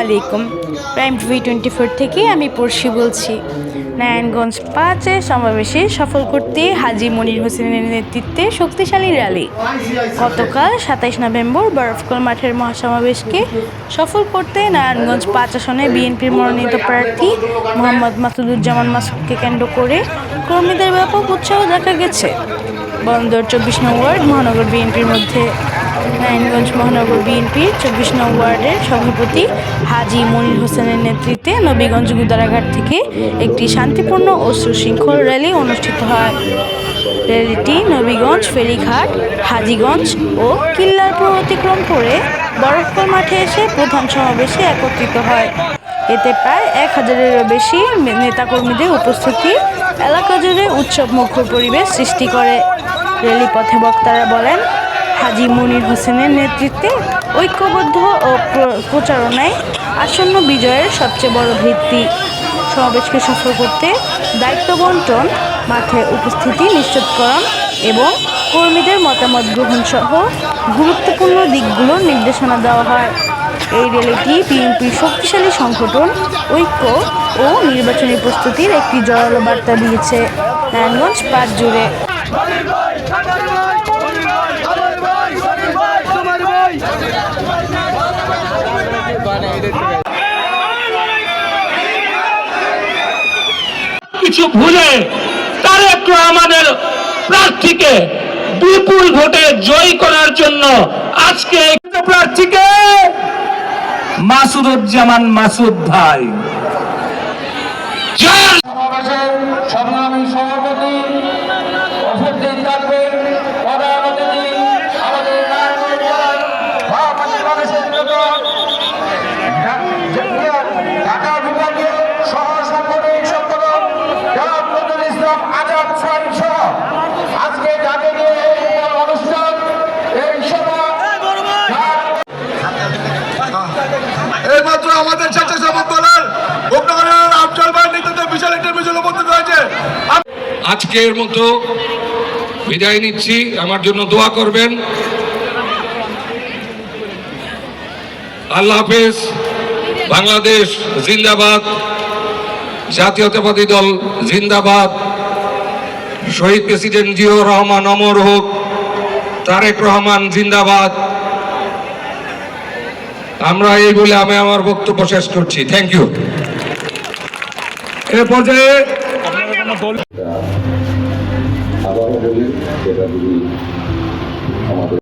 আলাইকুম। Prime TV twenty four থেকে আমি পড়শি বলছি। নারায়ণগঞ্জ পাঁচে সমাবেশে সফল করতে হাজি মনির হোসেনের নেতৃত্বে শক্তিশালী র্যালি। গতকাল সাতাইশ নভেম্বর বরফকল মাঠের মহাসমাবেশকে সফল করতে নারায়ণগঞ্জ পাঁচ আসনে বিএনপির মনোনীত প্রার্থী মোহাম্মদ মাসুদুজ্জামান মাসুদকে কেন্দ্র করে কর্মীদের ব্যাপক উৎসাহ দেখা গেছে। বন্দর চব্বিশ নং ওয়ার্ড মহানগর বিএনপির মধ্যে। নারায়ণগঞ্জ মহানগর বিএনপির চব্বিশ নং ওয়ার্ডের সভাপতি হাজি মনির হোসেনের নেতৃত্বে নবীগঞ্জ গুদারাঘাট থেকে একটি শান্তিপূর্ণ ও সুশৃঙ্খল র্যালি অনুষ্ঠিত হয়। র্যালিটি নবীগঞ্জ, ফেরিঘাট, হাজিগঞ্জ ও কিল্লারপুর অতিক্রম করে বরফকল মাঠে এসে প্রধান সমাবেশে একত্রিত হয়। এতে প্রায় এক হাজারেরও বেশি নেতাকর্মীদের উপস্থিতি এলাকা জুড়ে উৎসব মুখর পরিবেশ সৃষ্টি করে। র্যালি পথে বক্তারা বলেন হাজি মনির হোসেনের নেতৃত্বে ঐক্যবদ্ধ ও প্র- প্রচারণায় আসন্ন বিজয়ের সবচেয়ে বড় ভিত্তি সমাবেশকে সফল করতে দায়িত্ব বন্টন, মাঠে উপস্থিতি নিশ্চিতকরণ এবং কর্মীদের মতামত গ্রহণ সহ গুরুত্বপূর্ণ দিকগুলোর নির্দেশনা দেওয়া হয়। এই র্যালিটি বিএনপির শক্তিশালী সংগঠন, ঐক্য ও নির্বাচনী প্রস্তুতির একটি জোরালো বার্তা দিয়েছে। নারায়ণগঞ্জ পাঁচ জুড়ে। কিছু ভুলে তারেক আমাদের প্রার্থীকে বিপুল ভোটে জয়ী করার জন্য আজকে প্রার্থীকে মাসুদুজ্জামান মাসুদ ভাই। আমাদের স্বেচ্ছাসেবক দলের উপনগরের আফজল ভাইয়ের নেতৃত্বে বিশাল একটা মিছিল উপস্থিত হয়েছে। আজকের মতো বিদায় নিচ্ছি। আমার জন্য দোয়া করবেন। আল্লাহ হাফেজ। বাংলাদেশ জিন্দাবাদ। জাতীয়তাবাদী দল জিন্দাবাদ। শহীদ প্রেসিডেন্ট জিয়াউর রহমান অমর হোক, তারেক রহমান জিন্দাবাদ। আমরা এই বলে আমি আমার বক্তব্য শেষ করছি। থ্যাংক ইউ এ পর্যায়ে আবারও বলি আমাদের